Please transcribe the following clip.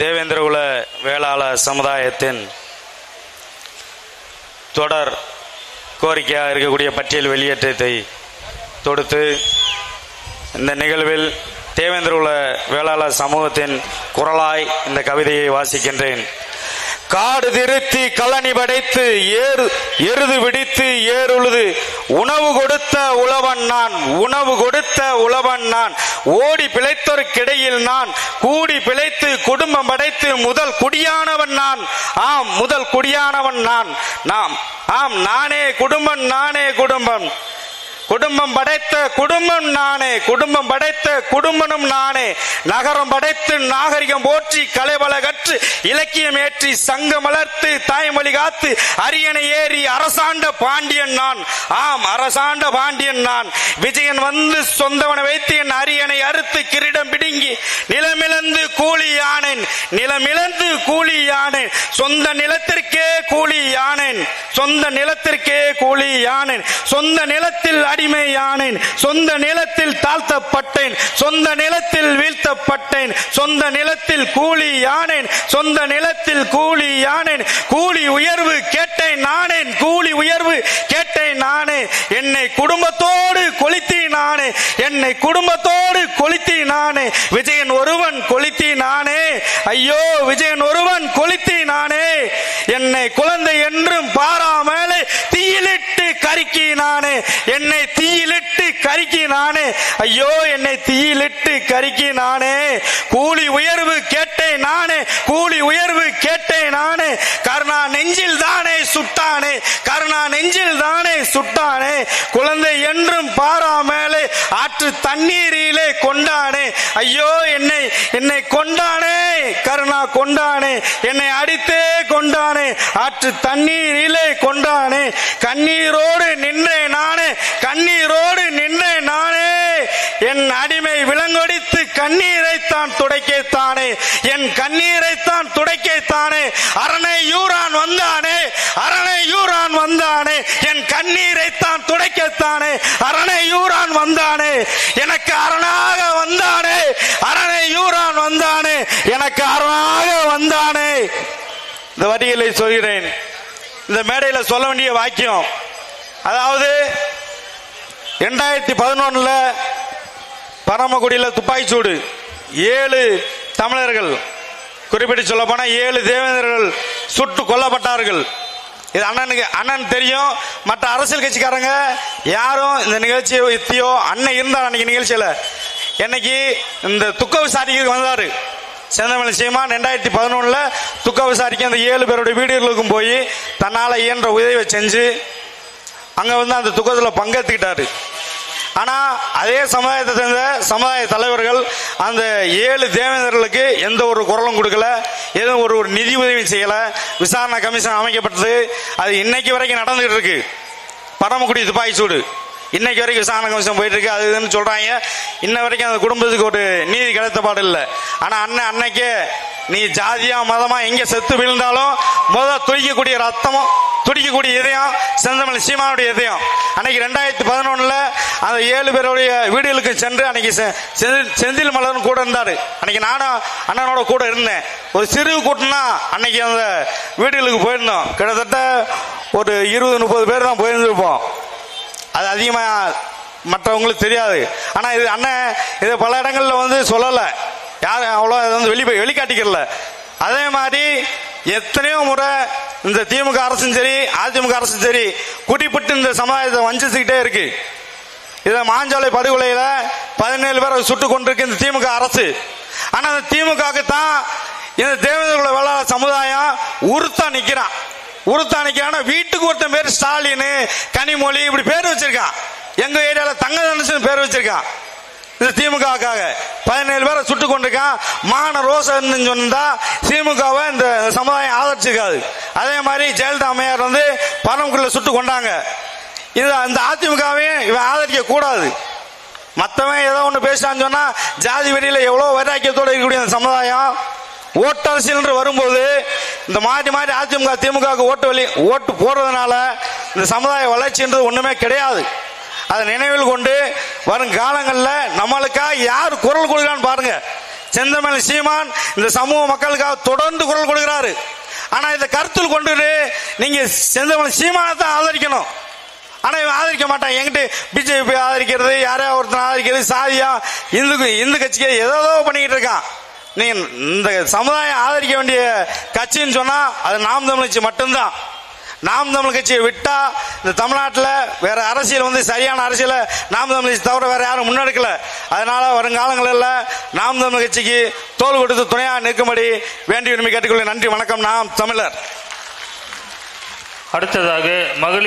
தேவேந்திரகுல வேளாளர் சமுதாயத்தின் தொடர் கோரிக்கையாக இருக்கக்கூடிய பட்டியல் வெளியேற்றத்தை தொடுத்து இந்த நிகழ்வில் தேவேந்திரகுல வேளாளர் சமூகத்தின் குரலாய் இந்த கவிதையை வாசிக்கின்றேன். காடு திருத்தி கழனி படைத்து ஏறு எருது விடித்து ஏறுழுது. உணவு கொடுத்த உழவன் நான் உணவு கொடுத்த உழவன் நான். ஓடி பிழைத்தோருக்கிடையில் நான் கூடி பிழைத்து குடும்பம் படைத்து முதல் குடியானவன் நான். ஆம் முதல் குடியானவன் நான். நாம் ஆம் நானே குடும்பம் நானே குடும்பம். குடும்பம் படைத்த குடும்பம் நானே குடும்பம் படைத்த குடும்பனும் நானே. நகரம் படைத்து நாகரிகம் போற்றி கலைவள கற்று இலக்கியம் ஏற்றி சங்கம் வளர்த்து தாய்மொழி காத்து அரியணை ஏறி அரசாண்ட பாண்டியன் நான். ஆம் அரசாண்ட பாண்டியன் நான். விஜயன் வந்து சொந்தவனை வைத்து என் அரியணை அறுத்து கிரீடம் பிடுங்கி நிலமிழந்து கூலி யானேன். நிலமிழந்து கூலி யானேன். சொந்த நிலத்திற்கே கூலி யானேன். சொந்த நிலத்திற்கே கூலி யானேன். சொந்த நிலத்தில் அடிமையானேன் சொந்த நிலத்தில் தாழ்த்தப்பட்டேன். சொந்த நிலத்தில் வீழ்த்தப்பட்டேன். சொந்த நிலத்தில் கூலி யானேன். சொந்த நிலத்தில் கூலி யானேன். கூலி உயர்வு கேட்டேன் நானேன். கூலி உயர்வு கேட்டேன் நானே. என்னை குடும்பத்தோடு கொளித்தி நானே. என்னை குடும்பத்தோடு கொளித்தி நானே. விஜயன் ஒருவன் கொளித்தி நானே. ஐயோ விஜயன் ஒருவன் கொளித்தி நானே. என்னை குழந்தை என்றும் பாராமலே தீயிலிட்டு கருக்கி நானே என்னை தீயிலிட்டு கருக்கி நானே. ஐயோ என்னை தீயிலிட்டு கருக்கி நானே. கூலி உயர்வு கேட்டேன் நானே. கூலி உயர்வு கேட்டேன் நானே. கருணா நெஞ்சில் தானே சுட்டானே. கருணா நெஞ்சில் தானே சுட்டானே. குழந்தை என்றும் பாராமலே ஆற்று தண்ணீரிலே கொண்டானே. ஐயோ என்னை என்னை கொண்டானே. கருணா கொண்டானே. என்னை அடித்தே கொண்டானே. ஆற்று தண்ணீரிலே கொண்டானே. கண்ணீரோடு நின்றேன் நானே கண்ணீரோடு நின்றேன் நானே என் அடிமை விலங்கொடித்து கண்ணீரைத்தான் துடைக்கத்தானே. என் கண்ணீரைத்தான் துடைக்கத்தானே. அரணை யூரான் வந்தானே. அரணை யூரான் வந்தானே. என் கண்ணீரைத்தான் துடைக்கத்தானே. அரணை யூரான் வந்தானே. எனக்கு அரணாக வந்தானே. அரணை யூரான் வந்தானே. எனக்கு அரணாக வந்தானே. இந்த வரிகளை சொல்கிறேன். இந்த மேடையில் சொல்ல வேண்டிய வாக்கியம். அதாவது ரெண்டாயிரத்தி பதினொன்னுல பரமக்குடியில் துப்பாக்கிச்சூடு ஏழு தமிழர்கள் குறிப்பிட்டு சொல்ல போனால் ஏழு தேவேந்திரர்கள் சுட்டு கொல்லப்பட்டார்கள். இது அண்ணனுக்கு அண்ணன் தெரியும். மற்ற அரசியல் கட்சிக்காரங்க யாரும் இந்த நிகழ்ச்சியை எத்தியோ அண்ணன் இருந்தார் அன்னைக்கு நிகழ்ச்சியில். என்னைக்கு இந்த துக்க விசாரிக்கிறதுக்கு வந்தார். செந்தமிழ் சீமான் ரெண்டாயிரத்தி பதினொன்றில் துக்க விசாரிக்க அந்த ஏழு பேருடைய வீடுகளுக்கும் போய் தன்னால் இயன்ற உதவியை செஞ்சு அங்கே வந்து அந்த துக்கத்தில் பங்கெடுத்துக்கிட்டாரு ஆனா அதே சமுதாயத்தை சேர்ந்த சமுதாய தலைவர்கள் அந்த ஏழு தேவேந்தர்களுக்கு எந்த ஒரு குரலும் கொடுக்கல எதுவும் ஒரு ஒரு நிதி உதவி செய்யல. விசாரணை கமிஷன் அமைக்கப்பட்டது. அது இன்னைக்கு வரைக்கும் நடந்துகிட்டு இருக்கு. பரமக்குடி துப்பாக்கி சூடு. இன்னைக்கு வரைக்கும் விசாரணை கமிஷன் போயிட்டு இருக்கு. அது இதுன்னு சொல்றாங்க. இன்ன வரைக்கும் அந்த குடும்பத்துக்கு ஒரு நீதி கிடைத்த பாடு இல்லை. ஆனா அண்ணன் அன்னைக்கே நீ ஜாதியா மதமா எங்க செத்து விழுந்தாலும் முதல் துய்க்கக்கூடிய ரத்தமும் துடிக்கக்கூடிய இதயம் செந்தமிழ் சீமானுடைய இதயம். அன்னைக்கு ரெண்டாயிரத்தி பதினொன்னுல அந்த ஏழு பேருடைய வீடுகளுக்கு சென்று அன்னைக்கு செ- செந்தில் செந்தில் மலர்னு கூட இருந்தாரு. அன்னைக்கு நானும் அண்ணனோட கூட இருந்தேன். ஒரு சிறு கூட்டம்னா அன்னைக்கு அந்த வீடுகளுக்கு போயிருந்தோம். கிட்டத்தட்ட ஒரு இருபது முப்பது பேர் தான் போயிருந்திருப்போம். அது அதிகமா மற்றவங்களுக்கு தெரியாது. ஆனா இது அண்ணன் இது பல இடங்கள்ல வந்து சொல்லல. யாரும் அவ்வளோ இதை வந்து வெளி வெளிக்காட்டிக்கல அதே மாதிரி எத்தனையோ முறை இந்த திமுக அரசும் சரி அதிமுக அரசும் சரி குட்டிப்பட்டு இந்த சமுதாயத்தை வஞ்சிச்சுக்கிட்டே இருக்கு. இதை மாஞ்சாலை படுகொலையில பதினேழு பேரை சுட்டு கொண்டிருக்கு இந்த திமுக அரசு. ஆனா அந்த திமுகவுக்கு தான் இந்த தேவேந்திர வேளாளர் சமுதாயம் உறுத்தா நிக்கிறான் உறுத்தா நிக்கிறான். வீட்டுக்கு ஒருத்தன் பேர் ஸ்டாலின் கனிமொழி இப்படி பேர் வச்சிருக்கான் எங்க ஏரியால தங்க தனுசன் பேர் வச்சிருக்கான் இந்த திமுகவுக்காக. பதினேழு பேரை சுட்டு கொண்டிருக்கான். மான ரோசன் சொன்னா திமுகவை இந்த சமுதாயம் ஆதரிச்சிருக்காது. அதே மாதிரி ஜெயலலிதா அம்மையார் வந்து பரமக்குள்ள சுட்டு கொண்டாங்க. இது அந்த அதிமுகவையும் இவன் ஆதரிக்க கூடாது. மற்றவன் ஏதோ ஒன்று பேசினான்னு சொன்னா ஜாதி வெறியில எவ்வளோ வைராக்கியத்தோடு இருக்கக்கூடிய அந்த சமுதாயம்? ஓட்டரசியல் வரும்போது இந்த மாறி மாறி அதிமுக திமுகவுக்கு ஓட்டு வழி ஓட்டு போடுறதுனால இந்த சமுதாய வளர்ச்சின்றது ஒன்றுமே கிடையாது. அதை நினைவில் கொண்டு வரும் காலங்களில் நம்மளுக்காக யார் குரல் கொடுக்குறான்னு பாருங்க. செந்தமலை சீமான் இந்த சமூக மக்களுக்காக தொடர்ந்து குரல் கொடுக்கிறாரு. ஆனா இதை கருத்தில் கொண்டு நீங்க செந்தமலை சீமானை தான் ஆதரிக்கணும். ஆனா இவன் ஆதரிக்க மாட்டான். என்கிட்ட பிஜேபி ஆதரிக்கிறது யாரையா ஒருத்தன் ஆதரிக்கிறது சாதியா இந்து இந்து கட்சிக்கு ஏதோ பண்ணிக்கிட்டு இருக்கான். நீங்கள் இந்த சமுதாயம் ஆதரிக்க வேண்டிய கட்சின்னு சொன்னா அது நாம் தமிழ்ச்சி மட்டும்தான். நாம் தமிழ் கட்சியை விட்டா இந்த தமிழ்நாட்டில் வேற அரசியல் வந்து சரியான அரசியலை நாம் தமிழ் கட்சி தவிர வேற யாரும் முன்னெடுக்கல. அதனால வருங்காலங்களில் நாம் தமிழ் கட்சிக்கு தோல் கொடுத்து துணையாக நிற்கும்படி வேண்டிய உரிமை கேட்டுக்கொள்ள நன்றி வணக்கம். நாம் தமிழர். அடுத்ததாக மகளிர்